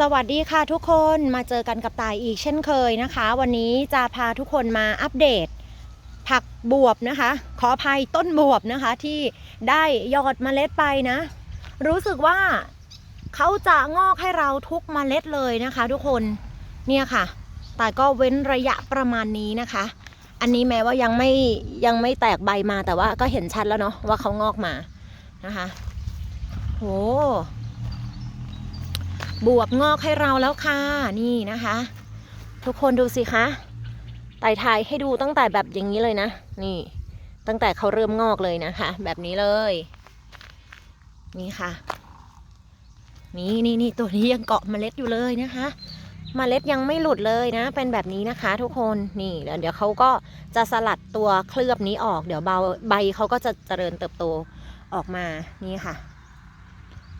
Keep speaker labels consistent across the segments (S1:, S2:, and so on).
S1: สวัสดีค่ะทุกคนมาเจอกันกับตายอีกเช่นเคยนะคะ วันนี้จะพาทุกคนมาอัปเดต ผักบวบนะคะ ขออภัยต้นบวบนะคะ ที่ได้ยอดเมล็ดไปนะ รู้สึกว่าเขาจะงอกให้เราทุกเมล็ดเลยนะคะ ทุกคนเนี่ยค่ะ แต่ก็เว้นระยะประมาณนี้นะคะ อันนี้แม้ว่ายังไม่ยังไม่แตกใบมาแต่ว่าก็เห็นชัดแล้วเนาะว่าเขางอกมานะคะโห บวบงอกให้เราแล้วค่ะ นี่นะคะ ทุกคนดูสิคะไต่ทายให้ดูตั้งแต่แบบอย่างนี้เลยนะ นี่ ตั้งแต่เขาเริ่มงอกเลยนะคะ แบบนี้เลย นี่ค่ะ นี่นี่นี่ตัวนี้ยังเกาะเมล็ดอยู่เลยนะคะเมล็ดยังไม่หลุดเลยนะ เป็นแบบนี้นะคะ ทุกคนนี่แล้วเดี๋ยวเขาก็จะสลัดตัวเคลือบนี้ออก เดี๋ยวเบาใบเขาก็จะเจริญเติบโตออกมานี่ค่ะ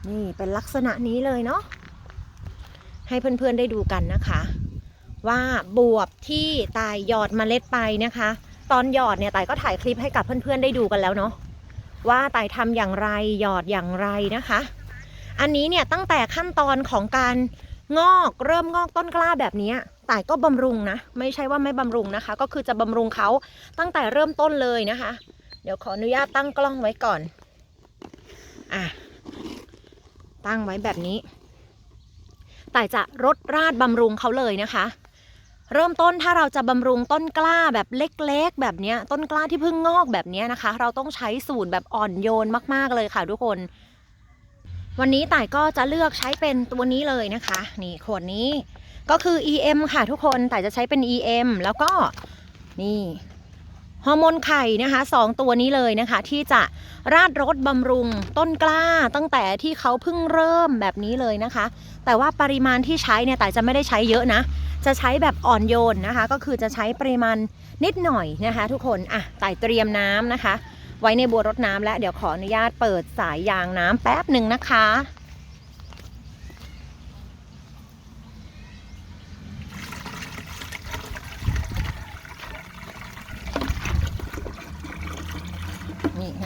S1: นี่เป็นลักษณะนี้เลยเนาะ ให้เพื่อนๆได้ดูกันนะคะ ว่าบวบที่ตายหยอดเมล็ดไปนะคะ ตอนหยอดเนี่ยตายก็ถ่ายคลิปให้กับเพื่อนๆได้ดูกันแล้วเนาะว่าตายทำอย่างไรหยอดอย่างไรนะคะ อันนี้เนี่ยตั้งแต่ขั้นตอนของการงอกเริ่มงอกต้นกล้าแบบนี้ตายก็บำรุงนะ ไม่ใช่ว่าไม่บำรุงนะคะ ก็คือจะบำรุงเขาตั้งแต่เริ่มต้นเลยนะคะ เดี๋ยวขออนุญาตตั้งกล้องไว้ก่อน อะ ตั้งไว้แบบนี้ แต่จะรดราดบำรุงเขาเลยนะคะ เริ่มต้นถ้าเราจะบำรุงต้นกล้าแบบเล็กๆ แบบนี้ต้นกล้าที่เพิ่งงอกแบบนี้นะคะ เราต้องใช้สูตรแบบอ่อนโยนมากๆเลยค่ะทุกคน วันนี้ต่ายก็จะเลือกใช้เป็นตัวนี้เลยนะคะ นี่ขวดนี้ก็คือ EM ค่ะทุกคนแต่จะใช้เป็น EM แล้วก็นี่ ฮอร์โมนไข่นะคะสองตัวนี้เลยนะคะ ที่จะราดรสบำรุงต้นกล้าตั้งแต่ที่เขาเพิ่งเริ่มแบบนี้เลยนะคะ แต่ว่าปริมาณที่ใช้เนี่ยแต่จะไม่ได้ใช้เยอะนะ จะใช้แบบอ่อนโยนนะคะ ก็คือจะใช้ปริมาณนิดหน่อยนะคะ ทุกคนอะต่เตรียมน้ำนะคะ ไว้ในบัวรดน้ำและเดี๋ยวขออนุญาตเปิดสายยางน้ำแป๊บหนึ่งนะคะ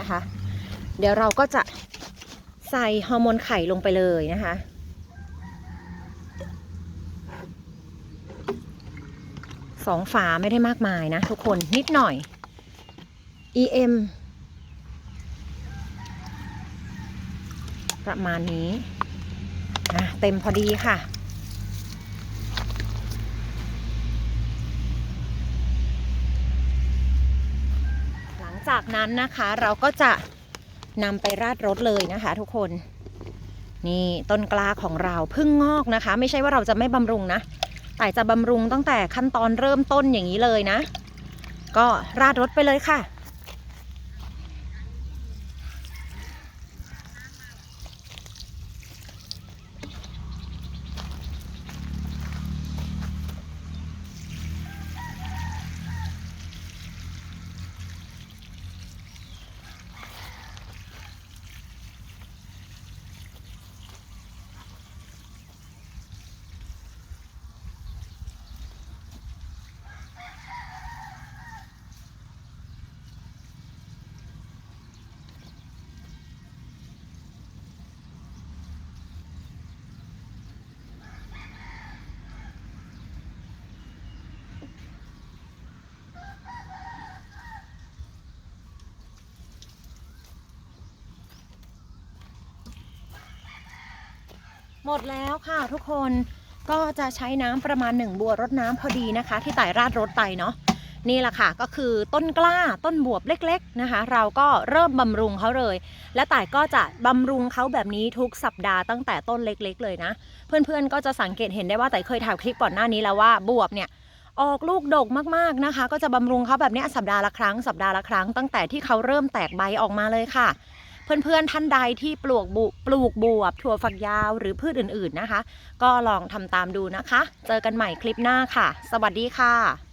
S1: นะคะ เดี๋ยวเราก็จะใส่ฮอร์โมนไข่ลงไปเลยนะคะ สองฝาไม่ได้มากมายนะทุกคนนิดหน่อย EM ประมาณนี้อะเต็มพอดีค่ะ หลังจาก นั้นนะคะ เราก็จะนำไปราดรถเลยนะคะ ทุกคน นี่ต้นกล้าของเราเพิ่งงอกนะคะ ไม่ใช่ว่าเราจะไม่บำรุงนะแต่จะบำรุงตั้งแต่ขั้นตอนเริ่มต้นอย่างนี้เลยนะ ก็ราดรถไปเลยค่ะ หมดแล้วค่ะทุกคนก็จะใช้น้ำประมาณหนึ่งบัวรดน้ำพอดีนะคะ ที่ไต่ราดรถไปเนาะนี่แหละค่ะก็คือต้นกล้าต้นบวบเล็กๆนะคะ เราก็เริ่มบำรุงเขาเลย และต่ายก็จะบำรุงเขาแบบนี้ทุกสัปดาห์ตั้งแต่ต้นเล็กๆ เลยนะ เพื่อนๆก็จะสังเกตเห็นได้ว่าแต่เคยถ่ายคลิปก่อนหน้านี้แล้วว่าบวบเนี่ยออกลูกดกมากๆนะคะ ก็จะบำรุงเขาแบบนี้สัปดาห์ละครั้งสัปดาห์ละครั้งตั้งแต่ที่เขาเริ่มแตกใบออกมาเลยค่ะ เพื่อนๆท่านใดที่ปลูกบุปลูกบวบถั่วฝักยาวหรือพืชอื่นๆนะคะ ก็ลองทำตามดูนะคะ เจอกันใหม่คลิปหน้าค่ะ สวัสดีค่ะ